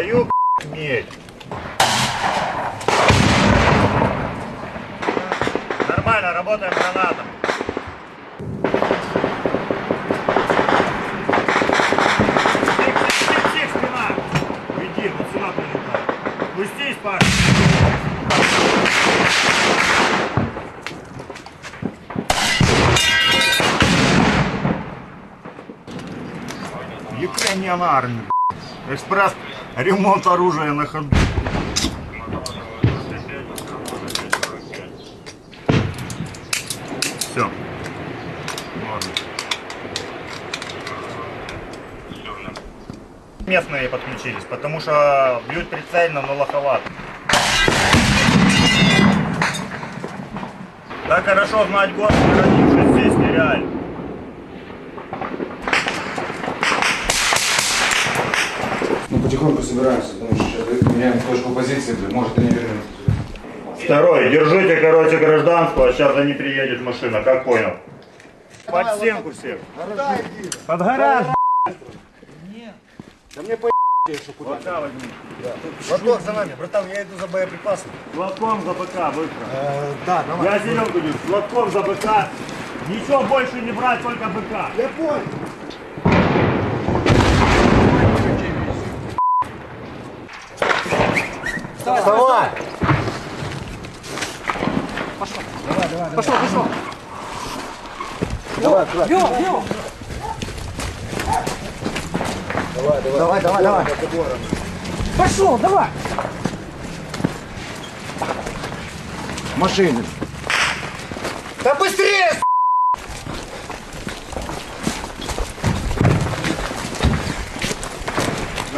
Твою медь. Нормально, работаем гранатом. Уйди, вот сюда прилетай. Пустись, Паша. Ukrainian Army. Экспресс ремонт оружия на ходу. Все. Местные подключились, потому что бьют прицельно, но лоховато. Так хорошо знать город, здесь нереально. Потихоньку собираемся, потому что сейчас меняем точку позиции, блин, может и не вернемся. Второй. Держите, короче, гражданскую, а сейчас за ней приедет машина. Как понял? Под стенку всех. Под гараж. Да мне по что куда. Пока возьми. Браток за нами, братан, я иду за боеприпасами. Лотком за БК, быстро. Э, да, давай. Я зеленку иду. Лотком за БК. Ничего больше не брать, только БК. Я понял. Вставай! Пошел, пошел. Давай, давай. Давай, давай, давай. Пошел, давай. Машины. Да быстрее!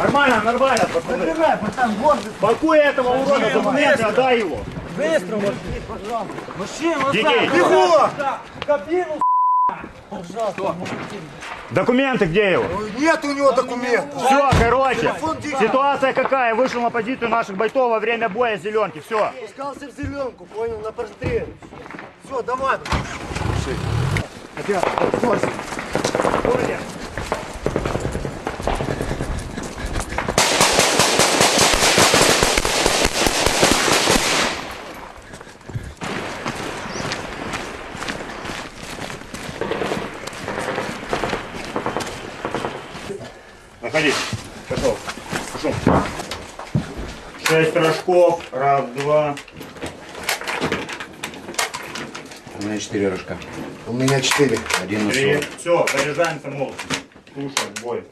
Нормально, нормально, пацаны. Забирай, братан, гордый. Пакуй этого урода, документы, отдай его. Быстро, машина, пожалуйста. Машина, Детей. Бегу! Кабину, Документы где его? Нет у него документов. Все, короче, ситуация какая? Вышел на позицию наших бойцов во время боя зеленки. Все. Пускался в зеленку, понял, на простреле. Все, давай. Находись. Пошел. Пошел. Шесть рожков. Раз, два. У меня четыре рожка. У меня четыре. Один на Три. Все, заряжаемся молча. Слушай, бой.